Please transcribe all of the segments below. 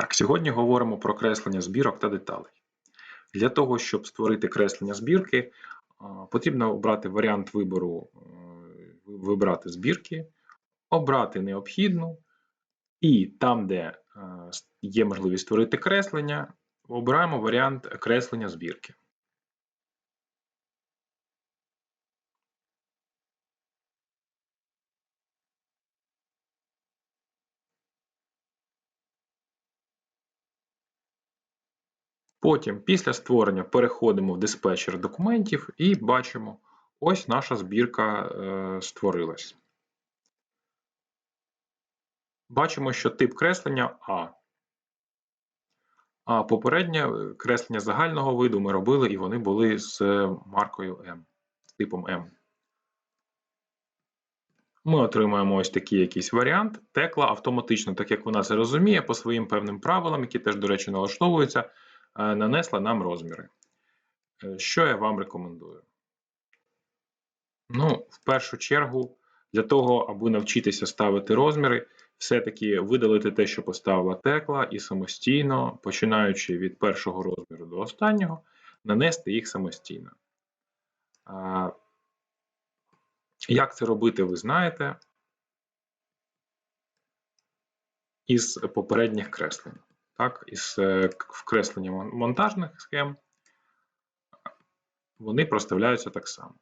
Так, сьогодні говоримо про креслення збірок та деталей. Для того, щоб створити креслення збірки, потрібно обрати варіант вибору, е, вибрати збірки, обрати необхідну, і там, де е, є можливість створити креслення, обираємо варіант креслення збірки. Потім, після створення, переходимо в диспетчер документів і бачимо, ось наша збірка е, створилась. Бачимо, що тип креслення А. А попереднє креслення загального виду ми робили, і вони були з маркою з типом M. Ми отримаємо ось такий якийсь варіант. Текла автоматично, так як вона це розуміє, по своїм певним правилам, які теж, до речі, налаштовуються, е, нанесла нам розміри. Е, Що я вам рекомендую? Ну, в першу чергу, для того, аби навчитися ставити розміри, все-таки видалити те, що поставила текла, і самостійно, починаючи від першого розміру до останнього, нанести їх самостійно. Як це робити, ви знаєте із попередніх креслень. Так, Із е, вкреслення монтажних схем вони проставляються так само.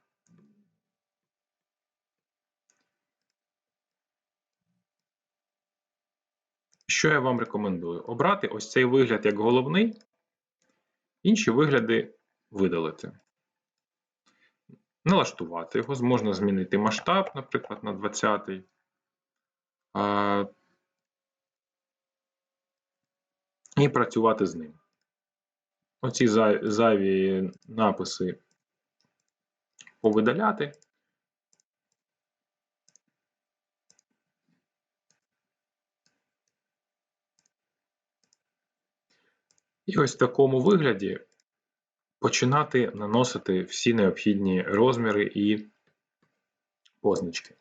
Що я вам рекомендую? Обрати ось цей вигляд як головний, інші вигляди видалити. Налаштувати його, можна змінити масштаб, наприклад, на 20. А, І працювати з ним. Оці зайві написи повидаляти. І ось в такому вигляді починати наносити всі необхідні розміри і позначки.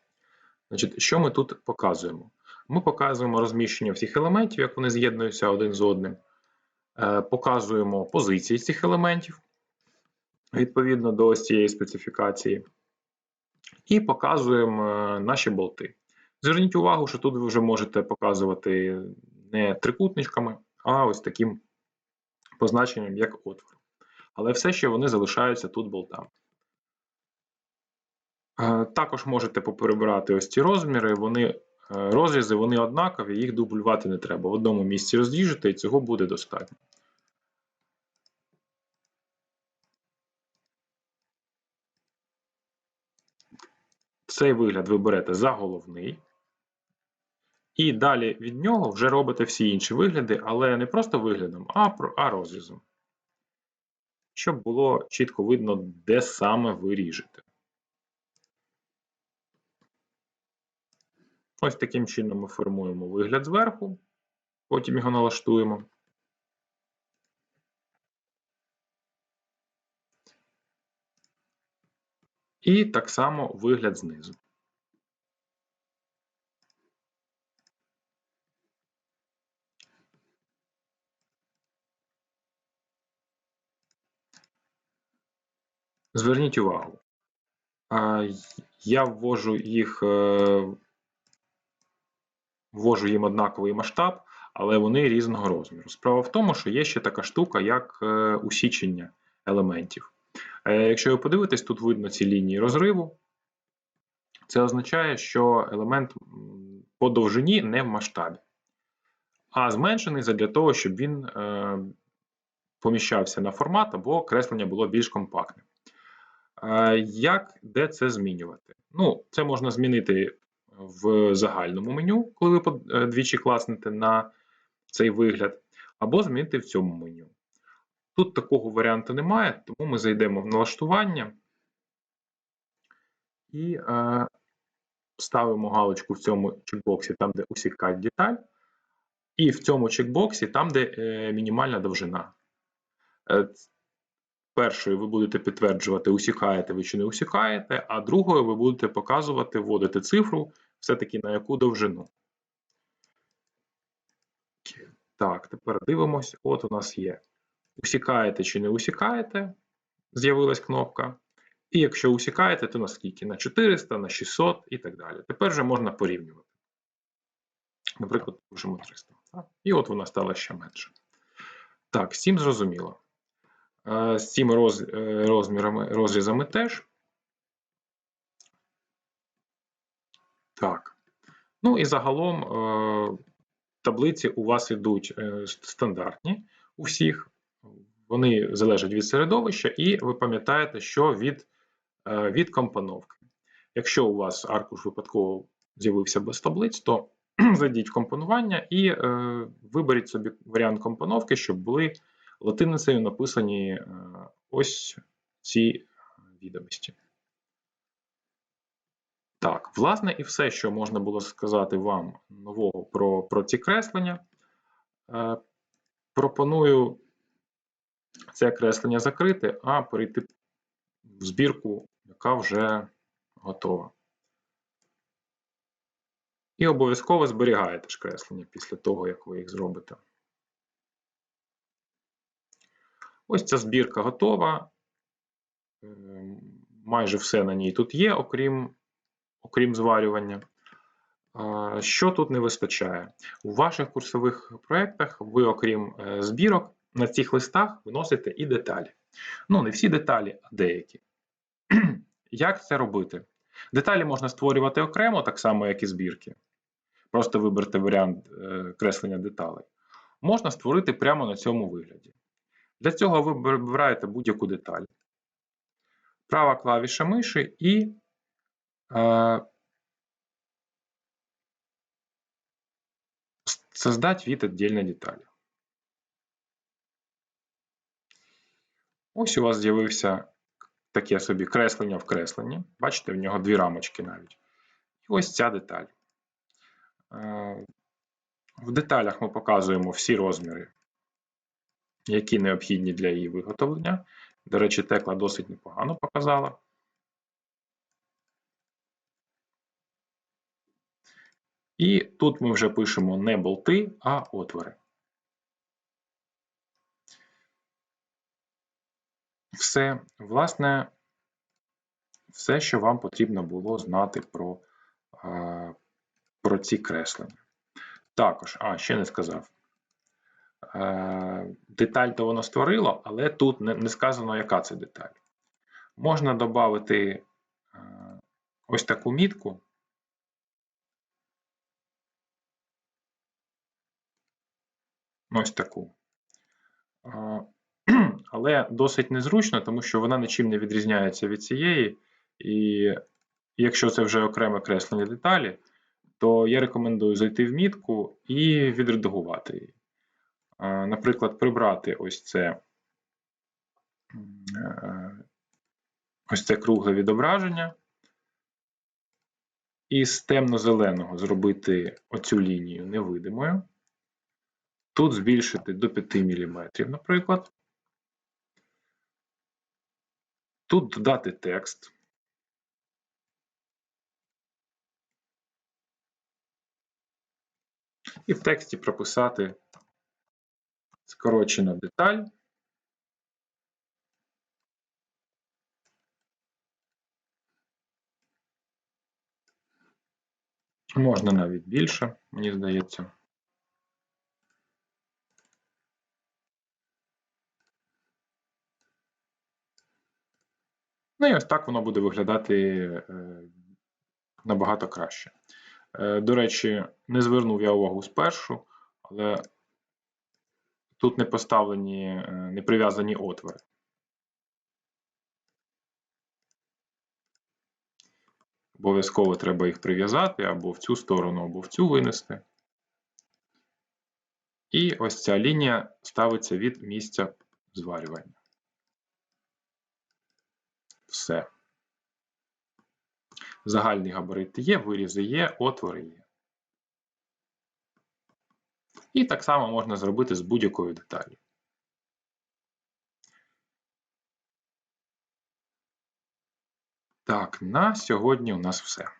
Значить, Що ми тут показуємо? Ми показуємо розміщення всіх елементів, як вони з'єднуються один з одним. Е, показуємо позиції цих елементів відповідно до ось цієї специфікації. І показуємо е, наші болти. Зверніть увагу, що тут ви вже можете показувати не трикутничками, а ось таким позначенням як отвор. Але все ще вони залишаються тут болтами. Е, також можете поперебирати ось ці розміри, вони, розрізи вони однакові, їх дублювати не треба. В одному місці розріжете і цього буде достатньо. Цей вигляд ви берете за головний. І далі від нього вже робите всі інші вигляди, але не просто виглядом, а а розрізом. Щоб було чітко видно, де саме ви ріжете. Ось таким чином ми формуємо вигляд зверху, потім його налаштуємо. І так само вигляд знизу. Зверніть увагу, я ввожу їх, е, ввожу їм однаковий масштаб, але вони різного розміру. Справа в тому, що є ще така штука, як е, усічення елементів. Е, якщо ви подивитесь, тут видно ці лінії розриву. Це означає, що елемент по довжині не в масштабі, а зменшений для того, щоб він поміщався на формат або креслення було більш компактним. Як де це змінювати? Ну, це можна змінити в загальному меню, коли ви е, двічі класнете на цей вигляд, або змінити в цьому меню. Тут такого варіанту немає, тому ми зайдемо в налаштування і е, ставимо галочку в цьому чекбоксі, там, де усікать деталь, і в цьому чекбоксі, там, де е, мінімальна довжина. Е, Першою ви будете підтверджувати, усікаєте ви чи не усікаєте, а другою ви будете показувати, вводити цифру, все-таки на яку довжину. Так, тепер дивимось. От у нас є. Усікаєте чи не усікаєте, з'явилась кнопка. І якщо усікаєте, то на скільки? На 400, на 600 і так далі. Тепер вже можна порівнювати. Наприклад, пишемо 300. І от вона стала ще менше. Так, з цим зрозуміло. Е, З цими е, розрізами теж. Так. Ну і загалом е, таблиці у вас йдуть е, стандартні у всіх. Вони залежать від середовища, і ви пам'ятаєте, що від, е, від компоновки. Якщо у вас аркуш випадково з'явився без таблиць, то зайдіть в компонування і виберіть собі варіант компоновки, щоб були латиницею написані ось ці відомості. Так, власне, і все, що можна було сказати вам нового про, про ці креслення. Е, пропоную це креслення закрити, а перейти в збірку, яка вже готова. І обов'язково зберігаєте ж креслення після того, як ви їх зробите. Ось ця збірка готова. Е, Майже все на ній тут є, окрім, окрім зварювання. Що тут не вистачає? У ваших курсових проєктах ви, окрім е, збірок, на цих листах виносите і деталі. Ну, не всі деталі, а деякі. Як це робити? Деталі можна створювати окремо, так само, як і збірки. Просто виберте варіант е, креслення деталей. Можна створити прямо на цьому вигляді. Для цього ви вибираєте будь-яку деталь. Права клавіша миші і создать вид отдельной деталі. Ось у вас з'явився таке собі креслення в кресленні. Бачите, в нього дві рамочки навіть. І ось ця деталь. В деталях ми показуємо всі розміри, які необхідні для її виготовлення. До речі, текла досить непогано показала. І тут ми вже пишемо не болти, а отвори. Все, власне, все, що вам потрібно було знати про, про ці креслення. Також, а, ще не сказав. Деталь то воно створило, але тут не, сказано, яка це деталь. Можна додати ось таку мітку. Ось таку. Але досить незручно, тому що вона нічим не відрізняється від цієї. І якщо це вже окреме креслення деталі, то я рекомендую зайти в мітку і відредагувати її. Наприклад, прибрати ось це е, ось це кругле відображення. І з темно-зеленого зробити оцю лінію невидимою. Тут збільшити до 5 мм, наприклад. Тут додати текст. І в тексті прописати скорочена деталь. Можна навіть більше, мені здається. Ну і ось так воно буде виглядати е, набагато краще. Е, до речі, не звернув я увагу спершу, але тут не поставлені, е, не прив'язані отвори. Обов'язково треба їх прив'язати або в цю сторону, або в цю винести. І ось ця лінія ставиться від місця зварювання. Все. Загальний габарит є, вирізи є, отвори є. І так само можна зробити з будь-якою деталлю. Так, на сьогодні у нас все.